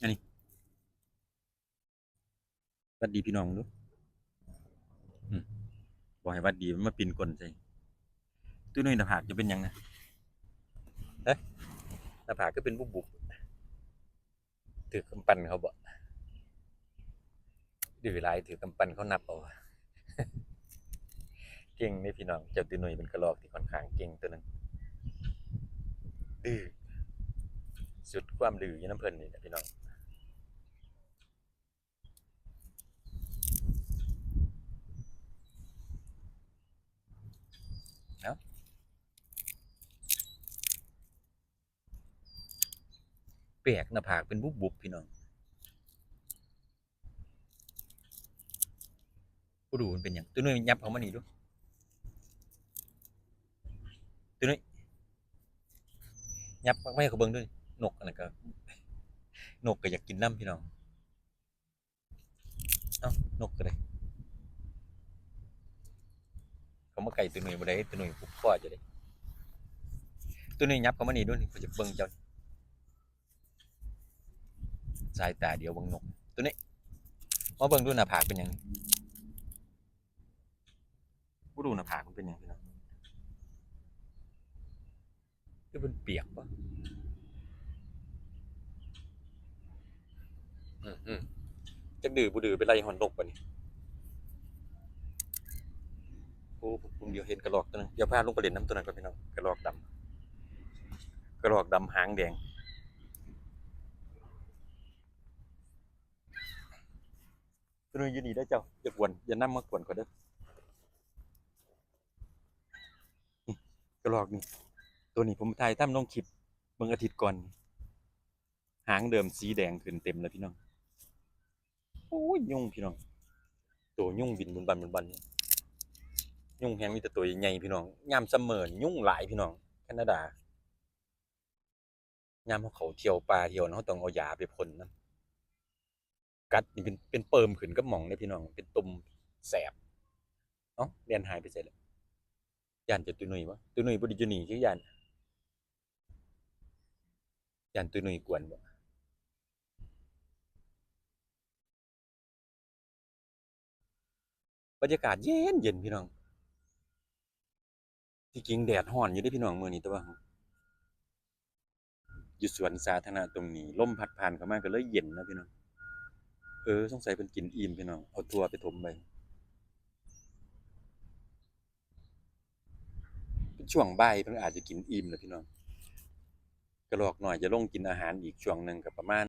อันนี้วัดดีพี่น้องดูบอกให้วัดดีมันมาปีนกลนใส่ตุ้นุ้ยหน้าผากจะเป็นยังนะเฮ้ยหน้าผากก็เป็นบุบบุบถือกำปั้นเขาบ่ดื้อหลายถือกำปั้นเขานับเอาเก่งนี่พี่น้องเจ้าตุ้ยนุ้ยเป็นกระรอกที่ค่อนข้างเก่งตัวหนึงดื้อสุดความดื้อยี่น้ำเพลินนี่นะพี่น้อง ปลกหน้าผากเป็นบุบบุบพี่น้องกูดูมันเป็นอย่างตัวนู้นยับเขามานี่ดูตัวนู้นยับไม่ให้เขาเบิ่งด้วยนกอะไรก็นกก็อยากกินน้ำพี่น้องเอ้านกก็ได้เขามาไก่ตัวนู้นบ่ได้ตัวนู้นปุ๊บพ่อจะได้ตัวนู้นยับเขามานี่ด้วยเขาจะเบิ่งเจ้า สายตาเดียวเบังนก ตัวนี้มาเบิ่งดูหน้าผากเป็นหยังกูดูหน้าผากมันเป็นหยังพี่น้องคือเป็นเปียกปะอืมอืมจะดื้อบุดื้อเป็นไรหอนนกปะนี่โอ้ผมเดียวเห็นกระรอกตัวนึงเดี๋ยวพาลงไปเล่นน้ำตัวนั้นก่อนพี่น้องกระรอกดำกระรอกดำหางแดง ตัวนี้อยู่นี่ได้เจ้าอย่ากวนอย่านำมากวนก็เด้อนี่กระรอกนี่ตัวนี้ผมถ่ายทำลงคลิปเมื่ออาทิตย์ก่อน หางเดิมสีแดงขึ้นเต็มแล้วพี่น้องโอ้ยยุ่งพี่น้อง ตัวยุ่งบินบนบันบนบันยุ่งแฮงมีแต่ตัวใหญ่พี่น้องยามเสมอยุ่งหลายพี่น้องแคนาดายามเขาเที่ยวป่าเที่ยวเนาต้องเอายาไปพ่นนะ กัดนี่เป็นเป็นเปิมขึ้นกับหม่องเนี่ยพี่น้อง เป็นตุ่มแสบเอ้าเรียนหายไปเสร็จแล้วยานจะตุยหนุ่ยวะตุยหนุ่ยบไดิจูนี่คือยานยานตุยหนุ่ยกวนบ่บรรยากาศเย็นเย็นพี่น้อง ที่จริงแดดร้อนอยู่เด้พี่น้องมื้อนี้แต่ว่าอยู่สวนสาธารณะตรงนี้ลมพัดผ่านเข้ามาก็เลยเย็นนะพี่น้อง ออสงสัยเป็นกินอิ่มพี่น้อง เอาทัวไปถมไปเป็นช่วงบ่ายเพิ่นอาจจะกินอิ่มแล้วพี่น้องกระรอกหน่อยจะลงกินอาหารอีกช่วงหนึ่งกับประมาณ